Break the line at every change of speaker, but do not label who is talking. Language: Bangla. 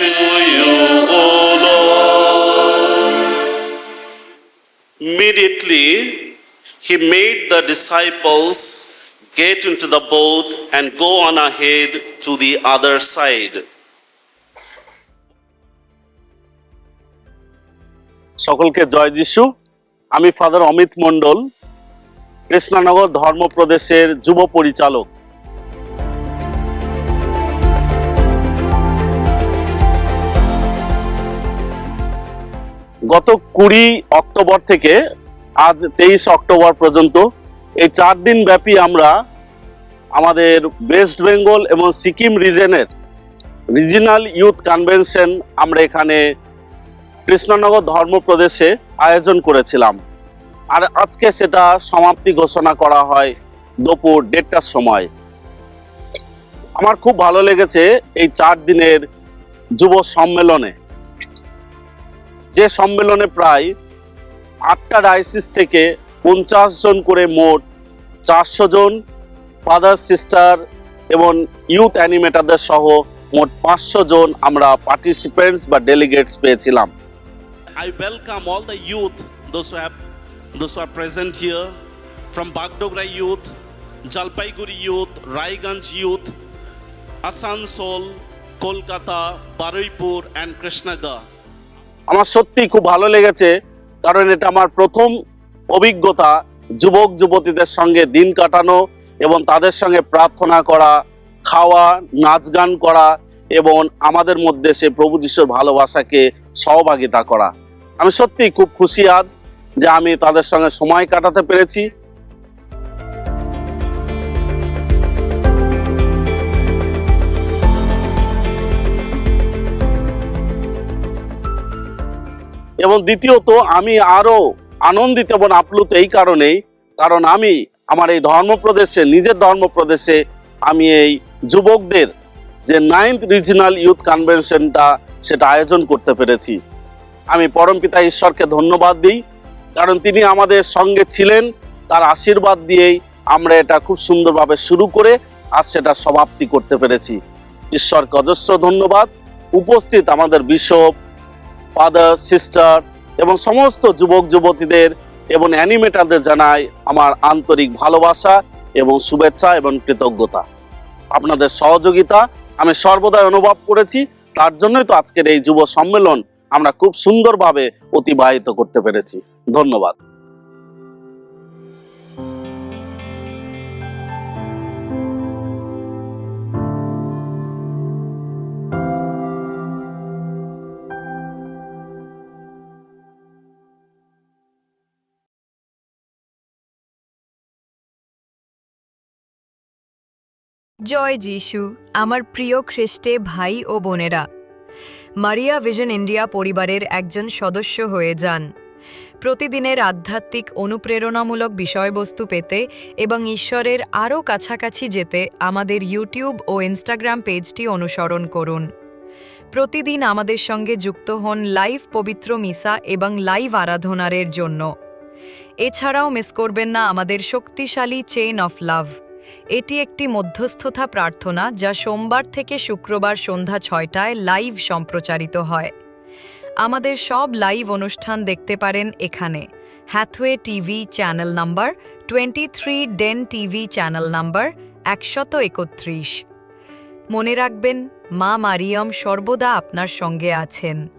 to you, O Lord. Immediately, he made the disciples get into the boat and go on ahead to the other side. সকলকে জয় যিশু আমি ফাদার অমিত মণ্ডল কৃষ্ণনগর ধর্মপ্রদেশের যুব পরিচালক গত কুড়ি অক্টোবর থেকে আজ তেইশ অক্টোবর পর্যন্ত এই চার দিন ব্যাপী আমরা আমাদের ওয়েস্ট বেঙ্গল এবং সিকিম রিজনের রিজিনাল ইউথ কনভেনশন আমরা এখানে কৃষ্ণনগর ধর্মপ্রদেশে আয়োজন করেছিলাম। আর আজকে সেটা সমাপ্তি ঘোষণা করা হয় দুপুর দেড়টার সময়। আমার খুব ভালো লেগেছে এই চার দিনের যুব সম্মেলনে। যে সম্মেলনে প্রায় আটটা ডায়সিস থেকে পঞ্চাশ জন করে মোট চারশো জন ফাদার, সিস্টার এবং ইউথ অ্যানিমেটারদের সহ মোট পাঁচশো জন আমরা পার্টিসিপেন্টস বা ডেলিগেটস পেয়েছিলাম। I welcome all the youth those have those are present here from Bagdogra youth Jalpaiguri youth Raiganj youth Asansol Kolkata Baruipur and Krishnagarh আমার সত্যি খুব ভালো লেগেছে, কারণ এটা আমার প্রথম অভিজ্ঞতা যুবক যুবতীদের সঙ্গে দিন কাটানো এবং তাদের সঙ্গে প্রার্থনা করা, খাওয়া, নাচ গান করা এবং আমাদের মধ্যে সে প্রভু যিশুর ভালোবাসাকে সহভাগিতা করা। আমি সত্যি খুব খুশি আজ যে আমি তাদের সঙ্গে সময় কাটাতে পেরেছি। এবং দ্বিতীয়ত, আমি আরও আনন্দিত এবং আপ্লুত এই কারণেই, কারণ আমি আমার এই ধর্মপ্রদেশে, নিজের ধর্মপ্রদেশে, আমি এই যুবকদের যে নাইন্থ রিজিনাল ইউথ কনভেনশনটা সেটা আয়োজন করতে পেরেছি। আমি পরমপিতা ঈশ্বরকে ধন্যবাদ দিই, কারণ তিনি আমাদের সঙ্গে ছিলেন, তার আশীর্বাদ দিয়েই আমরা এটা খুব সুন্দরভাবে শুরু করে আজ সেটা সমাপ্তি করতে পেরেছি। ঈশ্বরকে অজস্র ধন্যবাদ। উপস্থিত আমাদের বিশপ ফাদার সিস্টার এবং সমস্ত যুবক, যুবতীদের এবং অ্যানিমেটারদের জানাই আমার আন্তরিক ভালোবাসা এবং শুভেচ্ছা এবং কৃতজ্ঞতা। আপনাদের সহযোগিতা আমি সর্বদাই অনুভব করেছি, তার জন্যই তো আজকের এই যুব সম্মেলন আমরা খুব সুন্দরভাবে অতিবাহিত করতে পেরেছি। ধন্যবাদ।
জয় যিশু, আমার প্রিয় খ্রিস্টে ভাই ও বোনেরা। মারিয়া ভিশন ইন্ডিয়া পরিবারের একজন সদস্য হয়ে যান। প্রতিদিনের আধ্যাত্মিক অনুপ্রেরণামূলক বিষয়বস্তু পেতে এবং ঈশ্বরের আরও কাছাকাছি যেতে আমাদের ইউটিউব ও ইনস্টাগ্রাম পেজটি অনুসরণ করুন। প্রতিদিন আমাদের সঙ্গে যুক্ত হন লাইভ পবিত্র মিসা এবং লাইভ আরাধনারের জন্য। এছাড়াও মিস করবেন না আমাদের শক্তিশালী চেইন অফ লাভ এটি একটি মধ্যস্থতা প্রার্থনা যা সোমবার থেকে শুক্রবার সন্ধ্যা ছয়টায় লাইভ সম্প্রচারিত হয়। আমাদের সব লাইভ অনুষ্ঠান দেখতে পারেন এখানে। Hathway TV channel number twenty three Den TV channel number, একশত একত্রিশ। মনে রাখবেন, মা মারিয়ম সর্বদা আপনার সঙ্গে আছেন।